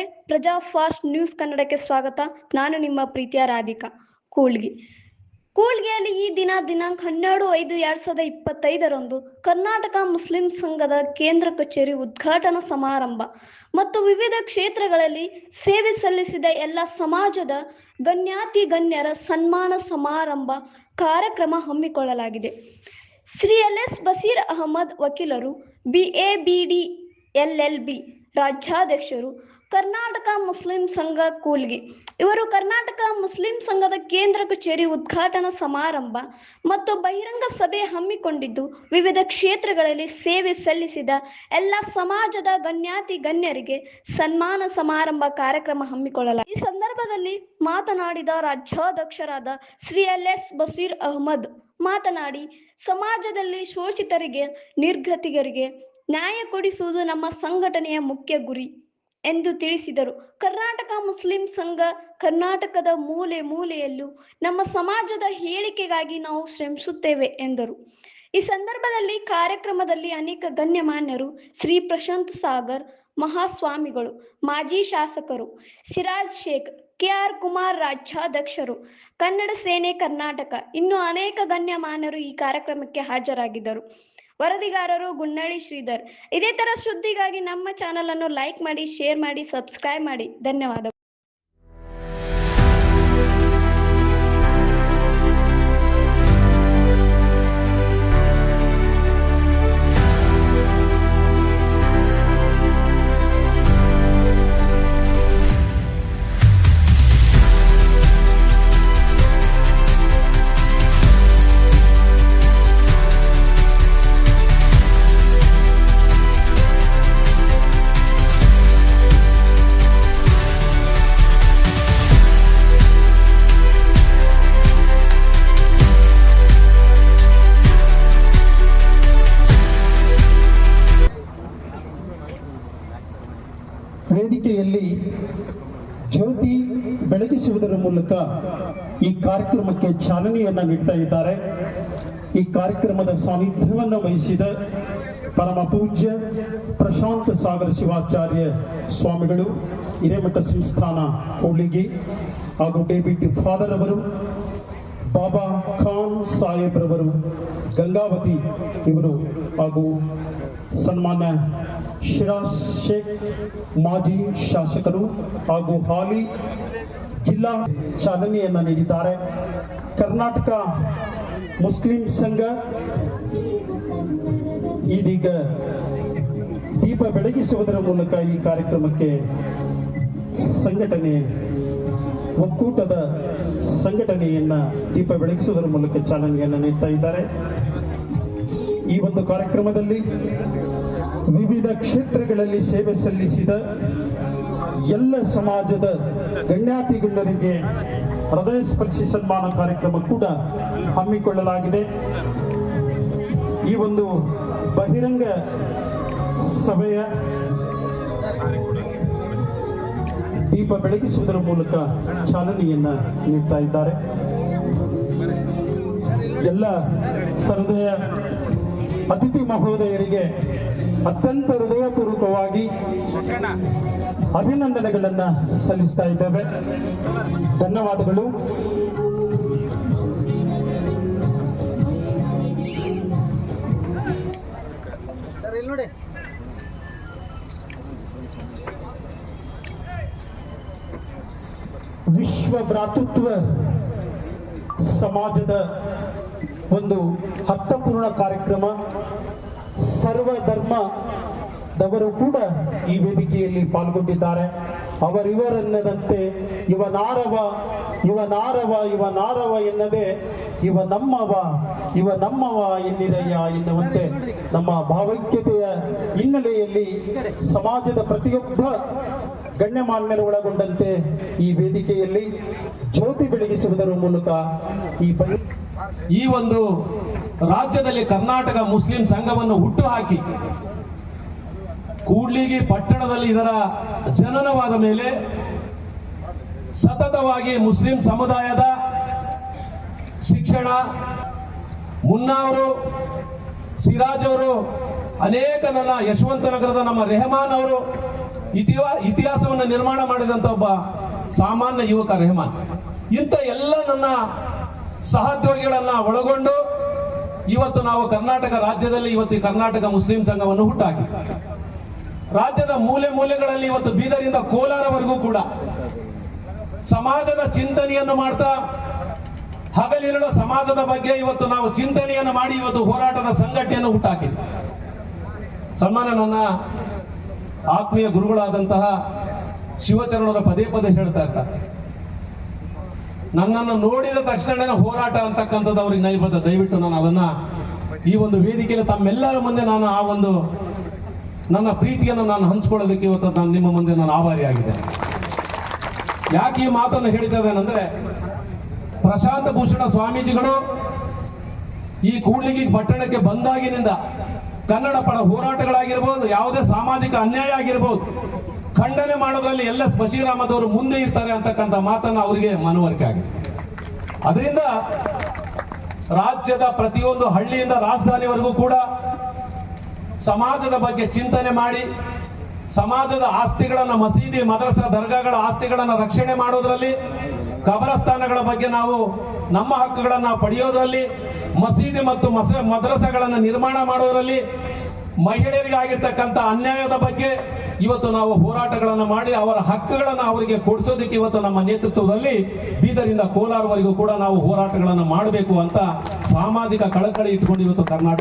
ಪ್ರಜಾ fast news ಕನ್ನಡಕ್ಕೆ ಸ್ವಾಗತ. ನಾನು ನಿಮ್ಮ ಪ್ರೀತಿಯ ರಾಧಿಕಾ, ಕೂಳ್ಗಿ. ಕೂಳ್ಗಿಯಲ್ಲಿ ಈ ದಿನ ದಿನಾಂಕ ಹನ್ನೆರಡು ಐದು ಎರಡ್ ಸಾವಿರದ ಇಪ್ಪತ್ತೈದರಂದು ಕರ್ನಾಟಕ ಮುಸ್ಲಿಂ ಸಂಘದ ಕೇಂದ್ರ ಕಚೇರಿ ಉದ್ಘಾಟನಾ ಸಮಾರಂಭ ಮತ್ತು ವಿವಿಧ ಕ್ಷೇತ್ರಗಳಲ್ಲಿ ಸೇವೆ ಸಲ್ಲಿಸಿದ ಎಲ್ಲ ಸಮಾಜದ ಗಣ್ಯಾತಿ ಗಣ್ಯರ ಸನ್ಮಾನ ಸಮಾರಂಭ ಕಾರ್ಯಕ್ರಮ ಹಮ್ಮಿಕೊಳ್ಳಲಾಗಿದೆ. ಶ್ರೀ ಎಲ್ ಎಸ್ ಬಸೀರ್ ಅಹಮದ್ ವಕೀಲರು ಬಿಎಬಿಡಿ ಎಲ್ಎಲ್ಬಿ ರಾಜ್ಯಾಧ್ಯಕ್ಷರು ಕರ್ನಾಟಕ ಮುಸ್ಲಿಂ ಸಂಘ ಕೂಲ್ಗಿ. ಇವರು ಕರ್ನಾಟಕ ಮುಸ್ಲಿಂ ಸಂಘದ ಕೇಂದ್ರ ಕಚೇರಿ ಉದ್ಘಾಟನಾ ಸಮಾರಂಭ ಮತ್ತು ಬಹಿರಂಗ ಸಭೆ ಹಮ್ಮಿಕೊಂಡಿದ್ದು, ವಿವಿಧ ಕ್ಷೇತ್ರಗಳಲ್ಲಿ ಸೇವೆ ಸಲ್ಲಿಸಿದ ಎಲ್ಲ ಸಮಾಜದ ಗಣ್ಯಾತಿ ಗಣ್ಯರಿಗೆ ಸನ್ಮಾನ ಸಮಾರಂಭ ಕಾರ್ಯಕ್ರಮ ಹಮ್ಮಿಕೊಳ್ಳಲಾಗಿದೆ. ಈ ಸಂದರ್ಭದಲ್ಲಿ ಮಾತನಾಡಿದ ರಾಜ್ಯಾಧ್ಯಕ್ಷರಾದ ಶ್ರೀ ಎಲ್ ಎಸ್ ಬಸೀರ್ ಅಹಮದ್ ಮಾತನಾಡಿ, ಸಮಾಜದಲ್ಲಿ ಶೋಷಿತರಿಗೆ ನಿರ್ಗತಿಗರಿಗೆ ನ್ಯಾಯ ಕೊಡಿಸುವುದು ನಮ್ಮ ಸಂಘಟನೆಯ ಮುಖ್ಯ ಗುರಿ. ಎಂದು ತಿಳಿಸಿದರು. ಕರ್ನಾಟಕ ಮುಸ್ಲಿಂ ಸಂಘ ಕರ್ನಾಟಕದ ಮೂಲೆ ಮೂಲೆಯಲ್ಲೂ ನಮ್ಮ ಸಮಾಜದ ಹೇಳಿಕೆಗಾಗಿ ನಾವು ಶ್ರಮಿಸುತ್ತೇವೆ ಎಂದರು. ಈ ಸಂದರ್ಭದಲ್ಲಿ ಕಾರ್ಯಕ್ರಮದಲ್ಲಿ ಅನೇಕ ಗಣ್ಯಮಾನ್ಯರು, ಶ್ರೀ ಪ್ರಶಾಂತ್ ಸಾಗರ್ ಮಹಾಸ್ವಾಮಿಗಳು, ಮಾಜಿ ಶಾಸಕರು ಸಿರಾಜ್ ಶೇಖ್, ಕೆಆರ್ ಕುಮಾರ್ ರಾಜ್ಯಾಧ್ಯಕ್ಷರು, ಕನ್ನಡ ಸೇನೆ ಕರ್ನಾಟಕ, ಇನ್ನು ಅನೇಕ ಗಣ್ಯಮಾನ್ಯರು ಈ ಕಾರ್ಯಕ್ರಮಕ್ಕೆ ಹಾಜರಾಗಿದ್ದರು. ವರದಿಗಾರರು ಗುನ್ನಳ್ಳಿ ಶ್ರೀಧರ್. ಇದೇ ತರ ಸುದ್ದಿಗಾಗಿ ನಮ್ಮ ಚಾನೆಲ್ ಅನ್ನು ಲೈಕ್ ಮಾಡಿ ಶೇರ್ ಮಾಡಿ ಸಬ್ಸ್ಕ್ರೈಬ್ ಮಾಡಿ. ಧನ್ಯವಾದ ಜ್ಯೋತಿ ಬೆಳಗಿಸುವುದರ ಮೂಲಕ ಈ ಕಾರ್ಯಕ್ರಮಕ್ಕೆ ಚಾಲನೆಯನ್ನ ನೀಡ್ತಾ ಇದ್ದಾರೆ. ಈ ಕಾರ್ಯಕ್ರಮದ ಸಾನ್ನಿಧ್ಯವನ್ನು ವಹಿಸಿದ ಪರಮ ಪೂಜ್ಯ ಪ್ರಶಾಂತ ಸಾಗರ ಶಿವಾಚಾರ್ಯ ಸ್ವಾಮಿಗಳು, ಹಿರೇಮಠ ಸಂಸ್ಥಾನ ಹೋಳಿಗೆ ಹಾಗೂ ಡೆಬಿಟಿ ಫಾದರ್ ಅವರು, ಬಾಬಾ ಖಾನ್ ಸಾಹೇಬ್ರವರು, ಗಂಗಾವತಿ ಇವರು ಹಾಗೂ ಸನ್ಮಾನ್ಯ ಶಿರಾ ಶೇಖ್ ಮಾಜಿ ಶಾಸಕರು ಹಾಗೂ ಹಾಲಿ ಜಿಲ್ಲಾ ಚಾಲನೆಯನ್ನು ನೀಡಿದ್ದಾರೆ. ಕರ್ನಾಟಕ ಮುಸ್ಲಿಂ ಸಂಘ ಇದೀಗ ದೀಪ ಬೆಳಗಿಸುವುದರ ಮೂಲಕ ಈ ಕಾರ್ಯಕ್ರಮಕ್ಕೆ ಸಂಘಟನೆ, ಒಕ್ಕೂಟದ ಸಂಘಟನೆಯನ್ನ ದೀಪ ಬೆಳಗಿಸುವುದರ ಮೂಲಕ ಚಾಲನೆಯನ್ನು ನೀಡ್ತಾ ಇದ್ದಾರೆ. ಈ ಒಂದು ಕಾರ್ಯಕ್ರಮದಲ್ಲಿ ವಿವಿಧ ಕ್ಷೇತ್ರಗಳಲ್ಲಿ ಸೇವೆ ಸಲ್ಲಿಸಿದ ಎಲ್ಲ ಸಮಾಜದ ಗಣ್ಯಾತಿ ಗಣ್ಯರಿಗೆ ಹೃದಯ ಸ್ಪರ್ಶಿ ಸನ್ಮಾನ ಕಾರ್ಯಕ್ರಮ ಕೂಡ ಹಮ್ಮಿಕೊಳ್ಳಲಾಗಿದೆ. ಈ ಒಂದು ಬಹಿರಂಗ ಸಭೆಯ ದೀಪ ಬೆಳಗಿಸುವುದರ ಮೂಲಕ ಚಾಲನೆಯನ್ನ ನೀಡ್ತಾ ಇದ್ದಾರೆ. ಎಲ್ಲ ಸಹೃದಯ ಅತಿಥಿ ಮಹೋದಯರಿಗೆ ಅತ್ಯಂತ ಹೃದಯಪೂರ್ವಕವಾಗಿ ಅಭಿನಂದನೆಗಳನ್ನು ಸಲ್ಲಿಸ್ತಾ ಇದ್ದೇವೆ. ಧನ್ಯವಾದಗಳು. ವಿಶ್ವ ಭ್ರಾತೃತ್ವ ಸಮಾಜದ ಒಂದು ಅರ್ಥಪೂರ್ಣ ಕಾರ್ಯಕ್ರಮ. ಸರ್ವ ಧರ್ಮದವರು ಕೂಡ ಈ ವೇದಿಕೆಯಲ್ಲಿ ಪಾಲ್ಗೊಂಡಿದ್ದಾರೆ. ಅವರಿವರೆನ್ನದಂತೆ ಇವನಾರವ ಇವನಾರವ ಇವನಾರವ ಎನ್ನದೆ ಇವ ನಮ್ಮವ ಇವ ನಮ್ಮವ ಎನ್ನಿರಯ್ಯ ಎನ್ನುವಂತೆ ನಮ್ಮ ಭಾವೈಕ್ಯತೆಯ ಹಿನ್ನೆಲೆಯಲ್ಲಿ ಸಮಾಜದ ಪ್ರತಿಯೊಬ್ಬ ಗಣ್ಯಮಾನ್ಯರು ಒಳಗೊಂಡಂತೆ ಈ ವೇದಿಕೆಯಲ್ಲಿ ಜ್ಯೋತಿ ಬೆಳಗಿಸುವುದರ ಮೂಲಕ ಈ ಈ ಒಂದು ರಾಜ್ಯದಲ್ಲಿ ಕರ್ನಾಟಕ ಮುಸ್ಲಿಂ ಸಂಘವನ್ನು ಹುಟ್ಟು ಹಾಕಿ ಕೂಡ್ಲಿಗಿ ಪಟ್ಟಣದಲ್ಲಿ ಇದರ ಜನನವಾದ ಮೇಲೆ ಸತತವಾಗಿ ಮುಸ್ಲಿಂ ಸಮುದಾಯದ ಶಿಕ್ಷಣ, ಮುನ್ನಾವರು, ಸಿರಾಜ್ ಅವರು, ಅನೇಕ ನನ್ನ ಯಶವಂತ ನಗರದ ನಮ್ಮ ರೆಹಮಾನ್ ಅವರು ಇತಿಹಾಸವನ್ನು ನಿರ್ಮಾಣ ಮಾಡಿದಂತ ಒಬ್ಬ ಸಾಮಾನ್ಯ ಯುವಕ ರೆಹಮಾನ್. ಇಂಥ ಎಲ್ಲ ನನ್ನ ಸಹೋದ್ಯೋಗಿಗಳನ್ನ ಒಳಗೊಂಡು ಇವತ್ತು ನಾವು ಕರ್ನಾಟಕ ರಾಜ್ಯದಲ್ಲಿ ಇವತ್ತು ಕರ್ನಾಟಕ ಮುಸ್ಲಿಂ ಸಂಘವನ್ನು ಹುಟ್ಟಾಕಿ. ರಾಜ್ಯದ ಮೂಲೆ ಮೂಲೆಗಳಲ್ಲಿ ಇವತ್ತು ಬೀದರಿಂದ ಕೋಲಾರವರೆಗೂ ಕೂಡ ಸಮಾಜದ ಚಿಂತನೆಯನ್ನು ಮಾಡ್ತಾ ಹಗಲಿರುಳ ಸಮಾಜದ ಬಗ್ಗೆ ಇವತ್ತು ನಾವು ಚಿಂತನೆಯನ್ನು ಮಾಡಿ ಇವತ್ತು ಹೋರಾಟದ ಸಂಘಟನೆಯನ್ನು ಹುಟ್ಟಾಕಿದ್ವಿ. ಸನ್ಮಾನ ನನ್ನ ಆತ್ಮೀಯ ಗುರುಗಳಾದಂತಹ ಶಿವಚರಣರ ಪದೇ ಪದೇ ಹೇಳ್ತಾ ಇರ್ತಾರೆ. ನನ್ನನ್ನು ನೋಡಿದ ತಕ್ಷಣ ಹೋರಾಟ ಅಂತಕ್ಕಂಥದ್ದು ಅವ್ರಿಗೆ ನೈಬದ್ಧ. ದಯವಿಟ್ಟು ನಾನು ಅದನ್ನ ಈ ಒಂದು ವೇದಿಕೆಯಲ್ಲಿ ತಮ್ಮೆಲ್ಲರ ಮುಂದೆ ನಾನು ಆ ಒಂದು ನನ್ನ ಪ್ರೀತಿಯನ್ನು ನಾನು ಹಂಚ್ಕೊಳ್ಳೋದಕ್ಕೆ ಇವತ್ತು ನಾನು ನಿಮ್ಮ ಮುಂದೆ ನಾನು ಆಭಾರಿಯಾಗಿದ್ದೇನೆ ಯಾಕೆ ಈ ಮಾತನ್ನು ಹೇಳ್ತಾ ಇದ್ದೇನೆಂದ್ರೆ ಪ್ರಶಾಂತ ಭೂಷಣ ಸ್ವಾಮೀಜಿಗಳು ಈ ಕೂಡ್ಲಿಗಿ ಪಟ್ಟಣಕ್ಕೆ ಬಂದಾಗಿನಿಂದ ಕನ್ನಡ ಪರ ಹೋರಾಟಗಳಾಗಿರ್ಬೋದು, ಯಾವುದೇ ಸಾಮಾಜಿಕ ಅನ್ಯಾಯ ಆಗಿರ್ಬೋದು, ಖಂಡನೆ ಮಾಡೋದ್ರಲ್ಲಿ ಎಲ್ಲ ಸ್ಪಶಿರಾಮದವರು ಮುಂದೆ ಇರ್ತಾರೆ ಅಂತಕ್ಕಂಥ ಮಾತನ್ನ ಅವರಿಗೆ ಮನವರಿಕೆ ಆಗಿದೆ. ಅದರಿಂದ ರಾಜ್ಯದ ಪ್ರತಿಯೊಂದು ಹಳ್ಳಿಯಿಂದ ರಾಜಧಾನಿವರೆಗೂ ಕೂಡ ಸಮಾಜದ ಬಗ್ಗೆ ಚಿಂತನೆ ಮಾಡಿ, ಸಮಾಜದ ಆಸ್ತಿಗಳನ್ನ ಮಸೀದಿ, ಮದ್ರಸ ದರ್ಗಾಗಳ ಆಸ್ತಿಗಳನ್ನ ರಕ್ಷಣೆ ಮಾಡೋದ್ರಲ್ಲಿ, ಕಬರಸ್ಥಾನಗಳ ಬಗ್ಗೆ ನಾವು ನಮ್ಮ ಹಕ್ಕುಗಳನ್ನ ಪಡೆಯೋದ್ರಲ್ಲಿ ಮಸೀದಿ ಮತ್ತು ಮಸ, ಮದ್ರಸಗಳನ್ನು ನಿರ್ಮಾಣ ಮಾಡೋದರಲ್ಲಿ ಮಹಿಳೆಯರಿಗೆ ಆಗಿರ್ತಕ್ಕಂಥ ಅನ್ಯಾಯದ ಬಗ್ಗೆ ಇವತ್ತು ನಾವು ಹೋರಾಟಗಳನ್ನು ಮಾಡಿ ಅವರ ಹಕ್ಕುಗಳನ್ನು ಅವರಿಗೆ ಕೊಡಿಸೋದಕ್ಕೆ ಇವತ್ತು ನಮ್ಮ ನೇತೃತ್ವದಲ್ಲಿ ಬೀದರಿಂದ ಕೋಲಾರವರೆಗೂ ಕೂಡ ನಾವು ಹೋರಾಟಗಳನ್ನು ಮಾಡಬೇಕು ಅಂತ ಸಾಮಾಜಿಕ ಕಳಕಳಿ ಇಟ್ಕೊಂಡು ಇವತ್ತು ಕರ್ನಾಟಕ